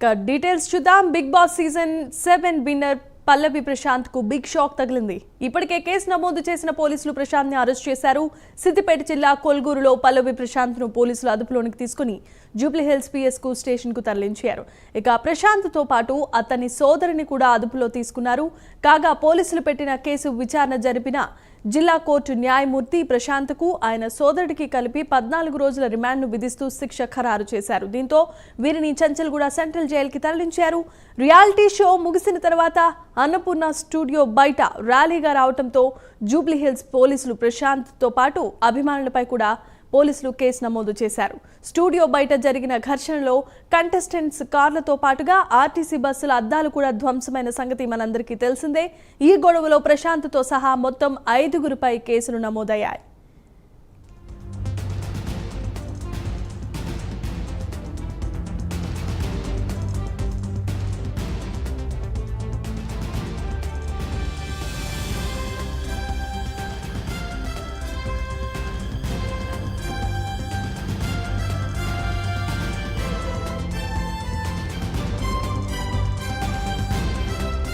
ఇక డీటెయిల్స్ చూద్దాం. Big boss season seven winner Pallavi ప్రశాంత్కు big shock తగిలింది. ఇప్పటికే కేసు నమోదు చేసిన పోలీసులు ప్రశాంత్ని అరెస్ట్ చేశారు. సిద్దిపేట జిల్లా కొల్గూరులో పల్లవి ప్రశాంత్ను పోలీసులు అదుపులోనికి తీసుకుని జూబ్లీ హిల్స్ పిఎస్కు స్టేషన్కు తరలించారు. ఇక ప్రశాంత్తో పాటు అతని సోదరిని కూడా అదుపులో తీసుకున్నారు. కాగా పోలీసులు పెట్టిన కేసు విచారణ జరిపిన జిల్లా కోర్టు న్యాయమూర్తి ప్రశాంత్కు ఆయన సోదరుడికి కలిపి పద్నాలుగు రోజుల రిమాండ్ను విధిస్తూ శిక్ష ఖరారు చేశారు. దీంతో వీరిని చంచల్గూడ సెంట్రల్ జైలుకి తరలించారు. రియాలిటీ షో ముగిసిన తర్వాత అన్నపూర్ణ స్టూడియో బయట ర్యాలీగా రావడంతో జూబ్లీహిల్స్ పోలీసులు ప్రశాంత్తో పాటు అభిమానులపై కూడా పోలీసులు కేసు నమోదు చేశారు. స్టూడియో బయట జరిగిన ఘర్షణలో కంటెస్టెంట్స్ కార్లతో పాటుగా ఆర్టీసీ బస్సుల అద్దాలు కూడా ధ్వంసమైన సంగతి మనందరికీ తెలిసిందే. ఈ గొడవలో ప్రశాంత్తో సహా మొత్తం ఐదుగురిపై కేసులు నమోదయ్యాయి.